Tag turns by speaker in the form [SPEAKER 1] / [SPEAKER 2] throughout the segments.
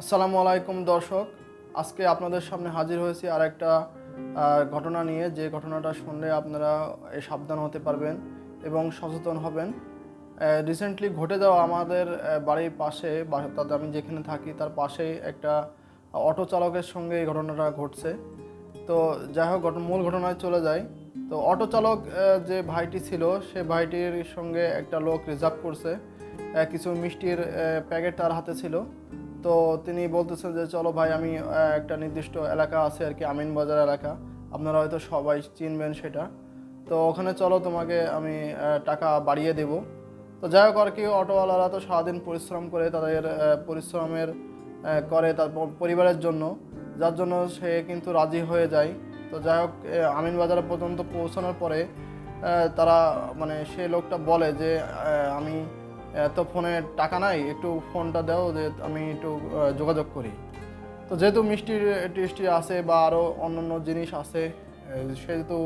[SPEAKER 1] আসসালামু আলাইকুম দর্শক। আজকে আপনাদের সামনে হাজির হয়েছি আর একটা ঘটনা নিয়ে। যে ঘটনাটা শুনলে আপনারা সাবধান হতে পারবেন এবং সচেতন হবেন। রিসেন্টলি ঘটে যাওয়া আমাদের বাড়ির পাশে তাতে আমি যেখানে থাকি, তার পাশেই একটা অটো চালকের সঙ্গে এই ঘটনাটা ঘটছে। তো যাই হোক মূল ঘটনায় চলে যায় তো অটো চালক যে ভাইটি ছিল, সে ভাইটির সঙ্গে একটা লোক রিজার্ভ করছে। কিছু মিষ্টির প্যাকেট তার হাতে ছিল। তো তিনি বলতেছেন যে, চলো ভাই, আমি একটা নির্দিষ্ট এলাকা আছে আর কি, আমিন বাজার এলাকা। আপনারা হয়তো সবাই চিনবেন সেটা। তো ওখানে চলো, তোমাকে আমি টাকা বাড়িয়ে দেব। তো যাই হোক, আর কি, অটোওয়ালারা তো সারাদিন পরিশ্রম করে তাদের পরিশ্রমের করে তার পরিবারের জন্য। যার জন্য সে কিন্তু রাজি হয়ে যায়। তো যাই হোক আমিন বাজার পর্যন্ত পৌঁছানোর পরে তারা মানে সে লোকটা বলে যে আমি এত ফোনে টাকা নাই, একটু ফোনটা দাও, যে আমি একটু যোগাযোগ করি। তো যেহেতু মিষ্টির টিষ্টি আছে বা আরও অন্যান্য জিনিস আছে সেহেতু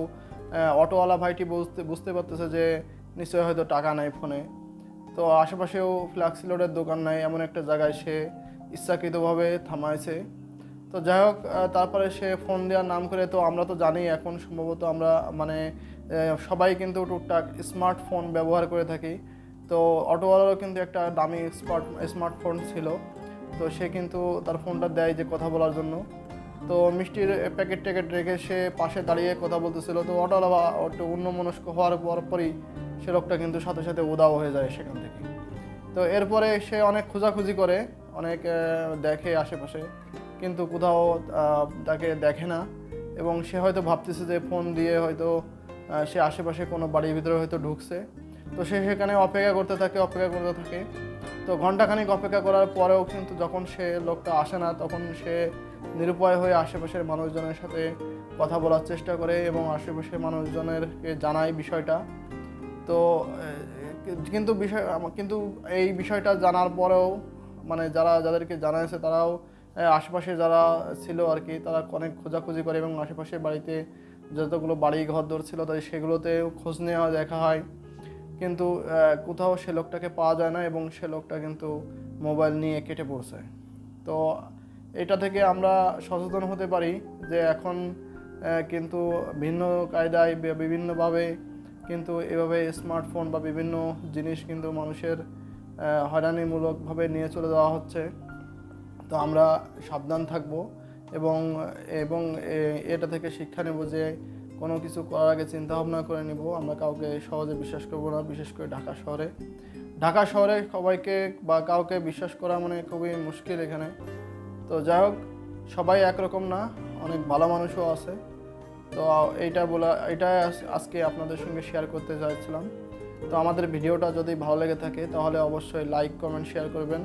[SPEAKER 1] অটোওয়ালা ভাইটি বুঝতে বুঝতে পারতেছে যে নিশ্চয়ই হয়তো টাকা নাই ফোনে। তো আশেপাশেও ফ্লাক্সি লোডের দোকান নাই, এমন একটা জায়গায় সে ইচ্ছাকৃতভাবে থামাইছে। তো যাই হোক তারপরে সে ফোন দেওয়ার নাম করে, তো আমরা তো জানি এখন সম্ভবত আমরা মানে সবাই কিন্তু টুকটাক স্মার্টফোন ব্যবহার করে থাকি। তো অটোওয়ালারও কিন্তু একটা দামি স্মার্ট, স্মার্টফোন ছিল। তো সে কিন্তু তার ফোনটা দেয় যে কথা বলার জন্য। তো মিষ্টির প্যাকেট ট্যাকেট রেখে সে পাশে দাঁড়িয়ে কথা বলতেছিল। তো অটোওয়ালা একটু অন্যমনস্ক হওয়ার পর পরই সে লোকটা কিন্তু সাথে সাথে উদাও হয়ে যায় সেখান থেকে। তো এরপরে সে অনেক খোঁজাখুঁজি করে, অনেক দেখে আশেপাশে। কিন্তু কোথাও তাকে দেখে না। এবং সে হয়তো ভাবতেছে যে ফোন দিয়ে হয়তো সে আশেপাশে কোনো বাড়ির ভিতরে হয়তো ঢুকছে। তো সে সেখানে অপেক্ষা করতে থাকে, অপেক্ষা করতে থাকে। তো ঘন্টাখানিক অপেক্ষা করার পরেও কিন্তু যখন সে লোকটা আসে না, তখন সে নিরুপায় হয়ে আশেপাশের মানুষজনের সাথে কথা বলার চেষ্টা করে এবং আশেপাশের মানুষজনেরকে জানায় বিষয়টা। তো কিন্তু বিষয়, কিন্তু এই বিষয়টা জানার পরেও মানে যারা যাদেরকে জানাইছে তারাও আশেপাশে যারা ছিল আর কি, তারা অনেক খোঁজাখুঁজি করে এবং আশেপাশে বাড়িতে যতগুলো বাড়ি ঘর দর ছিল তাই সেগুলোতেও খোঁজ নেওয়া দেখা হয়। কিন্তু কোথাও সে লোকটাকে পাওয়া যায় না এবং সে লোকটা কিন্তু মোবাইল নিয়ে কেটে পড়ছে। তো এটা থেকে আমরা সচেতন হতে পারি যে এখন কিন্তু ভিন্ন কায়দায় বিভিন্নভাবে কিন্তু এভাবে স্মার্টফোন বা বিভিন্ন জিনিস কিন্তু মানুষের হয়রানিমূলকভাবে নিয়ে চলে যাওয়া হচ্ছে। তো আমরা সাবধান থাকব এবং এবং এটা থেকে শিক্ষা নেব যে কোনো কিছু করার আগে চিন্তা ভাবনা করে নিব। আমরা কাউকে সহজে বিশ্বাস করব না, বিশেষ করে ঢাকা শহরে। ঢাকা শহরে সবাইকে বা কাউকে বিশ্বাস করা মানে খুবই মুশকিল এখানে। তো যাই হোক, সবাই একরকম না, অনেক ভালো মানুষও আছে। তো এইটা বলা এটা আজকে আপনাদের সঙ্গে শেয়ার করতে চাইছিলাম। তো আমাদের ভিডিওটা যদি ভালো লেগে থাকে, তাহলে অবশ্যই লাইক কমেন্ট শেয়ার করবেন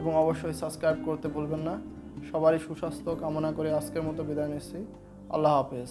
[SPEAKER 1] এবং অবশ্যই সাবস্ক্রাইব করতে ভুলবেন না। সবারই সুস্বাস্থ্য কামনা করে আজকের মতো বিদায় নিচ্ছি। আল্লাহ হাফেজ।